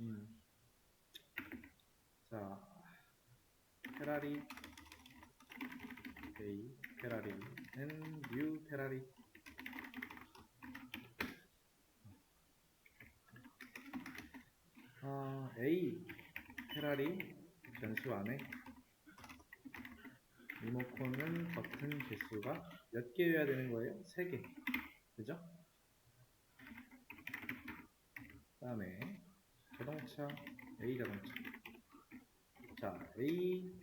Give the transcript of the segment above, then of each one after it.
음. 자, 페라리 A 페라리 N 뉴 페라리 아, A 페라리 변수 안에 리모컨은 버튼 개수가 몇 개여야 되는 거예요? 3개. 그죠? 그 다음에 자동차 A 자동차 자 A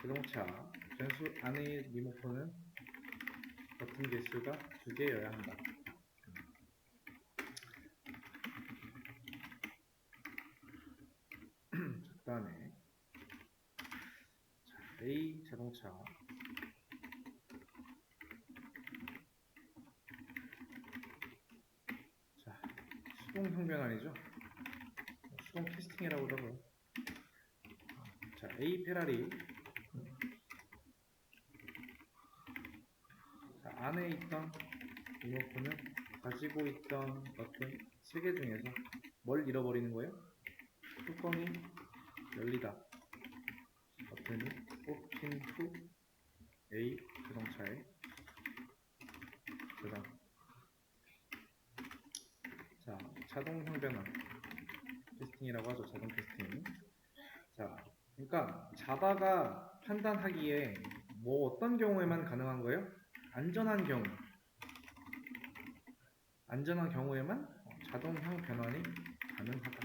자동차 변수 안의 리모컨은 버튼 개수가 두 개여야 한다. 그 다음에 A 자동차. 자 수동 형변환이죠 수동 캐스팅이라고 하더라고요 자 A 페라리. 자 안에 있던 리모컨은 가지고 있던 어떤 세 개 중에서 뭘 잃어버리는 거예요? 뚜껑이 열리다. 버튼이 뽑힌 후 A 자동차에 저장. 자 자동 형변환 테스팅이라고 하죠 자동 테스팅 자 그러니까 자바가 판단하기에 뭐 어떤 경우에만 가능한 거예요? 안전한 경우 안전한 경우에만 어, 자동형 변환이 가능하다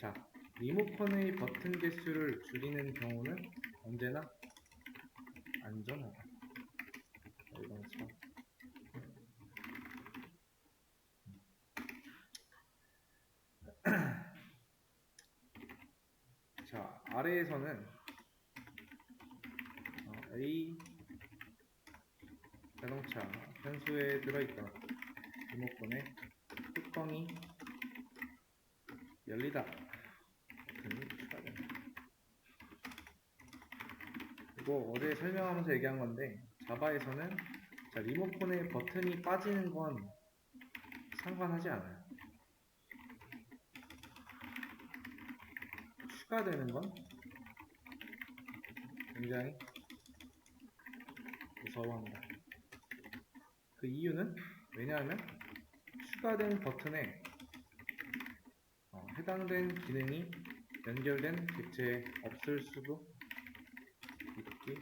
자 리모컨의 버튼 개수를 줄이는 경우는 언제나 안전하다. 자, 이건 참. 자, 아래에서는 어, A 자동차 변수에 들어있던 리모컨의 뚜껑이 열리다. 버튼이 추가됩니다. 이거 어제 설명하면서 얘기한 건데 자바에서는 자, 리모컨의 버튼이 빠지는 건 상관하지 않아요. 추가되는 건 굉장히 무서워합니다. 그 이유는 왜냐하면 추가된 버튼에 어, 해당된 기능이 연결된 객체에 없을 수도 있기.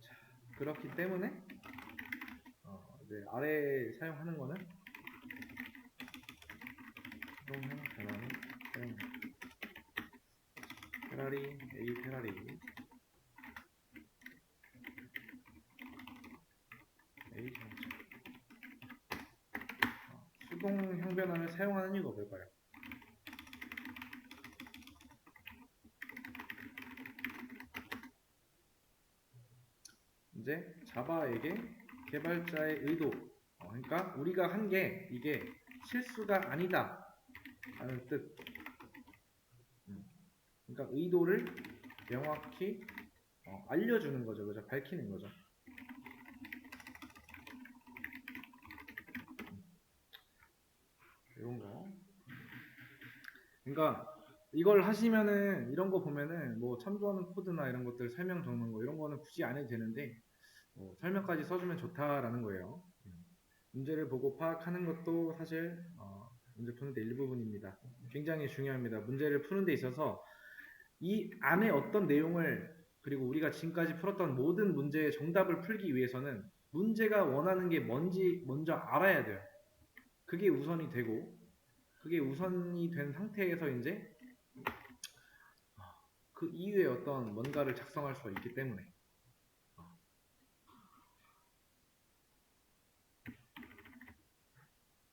자, 그렇기 때문에 어, 이제 아래 사용하는 거는 수동형 변환이 사용됩니다. 페라리, A 페라리 A 어, 수동 형변환을 사용하는 이유가 뭘까요? 이제 자바에게 개발자의 의도 어, 그러니까 우리가 한 게 이게 실수가 아니다 라는 뜻 음, 그러니까 의도를 명확히 어, 알려주는 거죠 그죠 밝히는 거죠 이런 거. 그러니까 이걸 하시면은 이런 거 보면은 뭐 참조하는 코드나 이런 것들 설명 적는 거 이런 거는 굳이 안 해도 되는데 뭐 설명까지 써주면 좋다라는 거예요. 음. 문제를 보고 파악하는 것도 사실 어, 문제 푸는 데 일부분입니다. 굉장히 중요합니다. 문제를 푸는 데 있어서 이 안에 어떤 내용을 그리고 우리가 지금까지 풀었던 모든 문제의 정답을 풀기 위해서는 문제가 원하는 게 뭔지 먼저 알아야 돼요. 그게 우선이 되고 그게 우선이 된 상태에서 이제 그 이후에 어떤 뭔가를 작성할 수가 있기 때문에